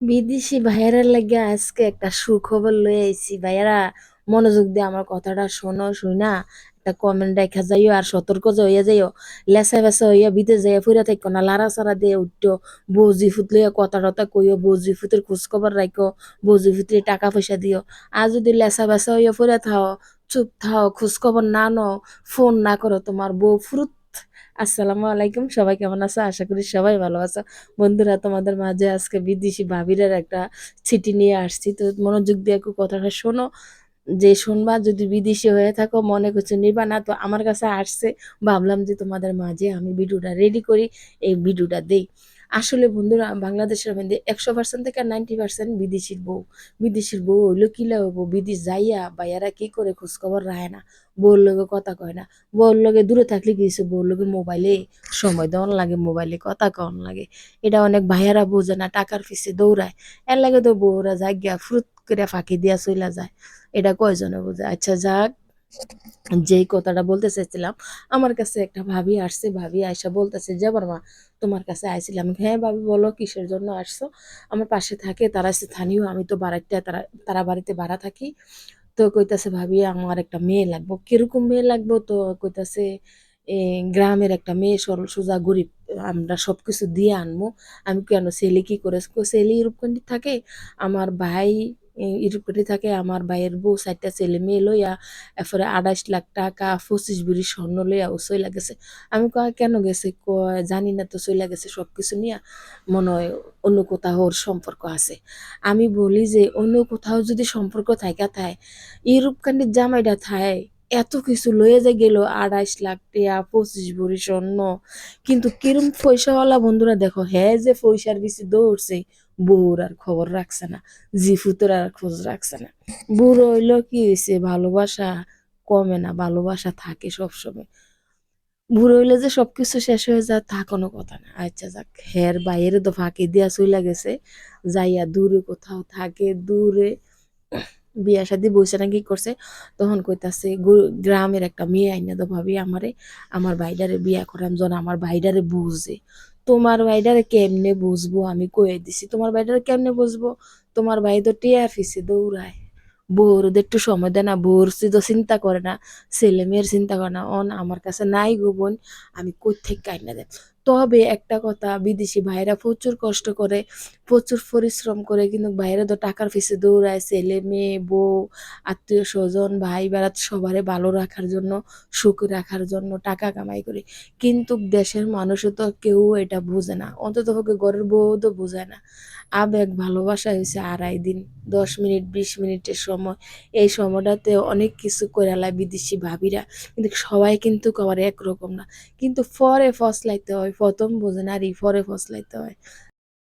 বিদেশি ভাইয়ারা লাগে আজকে একটা সুখবর লয়ে আইছি। ভাইয়ারা, মনোযোগ দিয়ে আমার কথাটা শোনো শুনা একটা কমেন্ট রেখা যাইও আর সতর্ক হইয়া যাইও। লেসা বেসা হইয়া বিদেশ যাইয়া ফুইরা থাকো না লারা সারা দিয়ে উঠো। বৌজি ফুত লইয়া কথা টথা কইও, বৌজি ফুতের খোঁজ খবর রাখো বৌজি ফুতে টাকা পয়সা দিও। আর যদি লেসা বেসা হইয়া ফুইরা থাও, চুপ থাও খোঁজ খবর না নাও, ফোন না করো তোমার বউ, ফুরুত আসসালামু আলাইকুম সবাই কেমন আছো? আশা করি সবাই ভালো আছো। বন্ধুরা, তোমাদের মাঝে আজকে বিদেশি ভাবিরের একটা চিঠি নিয়ে আসছি। তো মনোযোগ দিয়ে একটু কথাটা শোনো। যে শুনবা, যদি বিদেশি হয়ে থাকো, মনে কিছু নিবা না। তো আমার কাছে আসছে। ভাবলাম যে তোমাদের মাঝে আমি ভিডিওটা রেডি করি, এই ভিডিওটা দেই। আসলে বন্ধুরা, বাংলাদেশের মধ্যে একশো পার্সেন্ট থেকে নাইনটি পার্সেন্ট বিদেশির বউ বিদেশির বউ হইল কিলা হইব? বিদেশ যাইয়া বাইয়ারা কি করে খোঁজখবর রায় না? বউর লগে কথা কয় না। বউর লগে দূরে থাকলে কি হইছে? বউর লগে মোবাইলে সময় দেওয়ান লাগে, মোবাইলে কথা কন লাগে। এটা অনেক ভাইয়ারা বোঝে না, টাকার পিছে দৌড়ায়। এর লাগে তো বউরা গিয়া ফ্রুত করে ফাঁকি দিয়া চইলা যায়। এটা কয়জনে বোঝে? আচ্ছা যাক যেই কথাটা বলতে চাইছিলাম, আমার কাছে একটা ভাবি আসছে, ভাবি আয়সা বলতেছে যাবার মা তোমার কাছে আইছিলাম। হ্যাঁ ভাবি, বলো, কিসের জন্য আসছো? আমার পাশে থাকে, তারা স্থানীয়, আমি তো বাড়াইতে তারা তারা বাড়িতে ভাড়া থাকি। তো কইতাছে, ভাবি, আমার একটা মেয়ে লাগবো। কীরকম মেয়ে লাগবো? তো কইতাছে গ্রামের একটা মেয়ে, সরল, সোজা, গরিব, আমরা সবকিছু দিয়ে আনব আমি কেন, ছেলে কি করে? ছেলে ইউরোপকান্ট্রি থাকে? আমার ভাই ইউরোপকান্ট্রি থাকে। আমার ভাইয়ের বউ চারটা ছেলে মেয়ে লইয়া এরপরে আড়াইশ লাখ টাকা, পঁচিশ বিড়ি স্বর্ণ লইয়া ও চইলা গেছে। আমি কয়, কেন গেছে? কয়, জানি না তো, চইলা গেছে সবকিছু নিয়া। মনে হয় অন্য কোথাও ওর সম্পর্ক আছে। আমি বলি যে, অন্য কোথাও যদি সম্পর্ক থাইকা থায় ইউরোপকান্ট্রির জামাইটা থায়, এত কিছু লয়ে যে গেল আড়াইশ লাখ টিয়া পঁচিশ ভরি স্বর্ণ। কিন্তু কিরম পয়সাওয়ালা বন্ধুরা দেখো হ্যাঁ যে পয়সার বেশি দৌড়ছে বউর আর খবর রাখছে না জিফুতের আর খোঁজ রাখছে না। বুড়ো হইল কি হয়েছে ভালোবাসা কমে না, ভালোবাসা থাকে সবসময়। বুড়ো হইলে যে সবকিছু শেষ হয়ে যায়, তা কোনো কথা না। আচ্ছা যাক, হের বাইরে তো ফাঁকি দিয়া চইলা গেছে, যাইয়া দূরে কোথাও থাকে, দূরে বিয়া শাদি বইসে না কি করছে, তখন কইতাছে গ্রামের একটা মেয়ে আইনা তো ভাবি আমারে, আমার ভাইডারে বিয়া করাম যেন আমার ভাইডারে বুঝে। তোমার ভাইডারে কেমনে বুঝব আমি কয়ে দিছি, তোমার ভাইডারে কেমনে বুঝব? তোমার ভাই তো টিয়া ফিসে দৌড়ায়। বউর ওদের একটু সময় দেয় না বউর তো চিন্তা করে না, ছেলে মেয়ের চিন্তা করে না, অন আমার কাছে নাই গো বোন, আমি কোথেকে কাইনা দেব? তবে একটা কথা, বিদেশি ভাইরা প্রচুর কষ্ট করে, প্রচুর পরিশ্রম করে কিন্তু বাইরে তো টাকার পিছে দৌড়ায়, ছেলে, মেয়ে, বউ, আত্মীয় স্বজন, ভাই বেড়াত সবারে ভালো রাখার জন্য, সুখ রাখার জন্য টাকা কামাই করে। কিন্তু দেশের মানুষও তো কেউ এটা বোঝে না। অন্তত ঘরের বউ তো বোঝে না। আবেগ, ভালোবাসা হয়েছে আড়াই দিন, দশ মিনিট, বিশ মিনিটের সময়। এই সময়টাতে অনেক কিছু করে লাই বিদেশি ভাবিরা। কিন্তু সবাই কিন্তু আবার একরকম না। কিন্তু ফরে ফসলাইতে হয়, প্রথম বোঝে না আর ই ফরে ফসলাইতে হয়।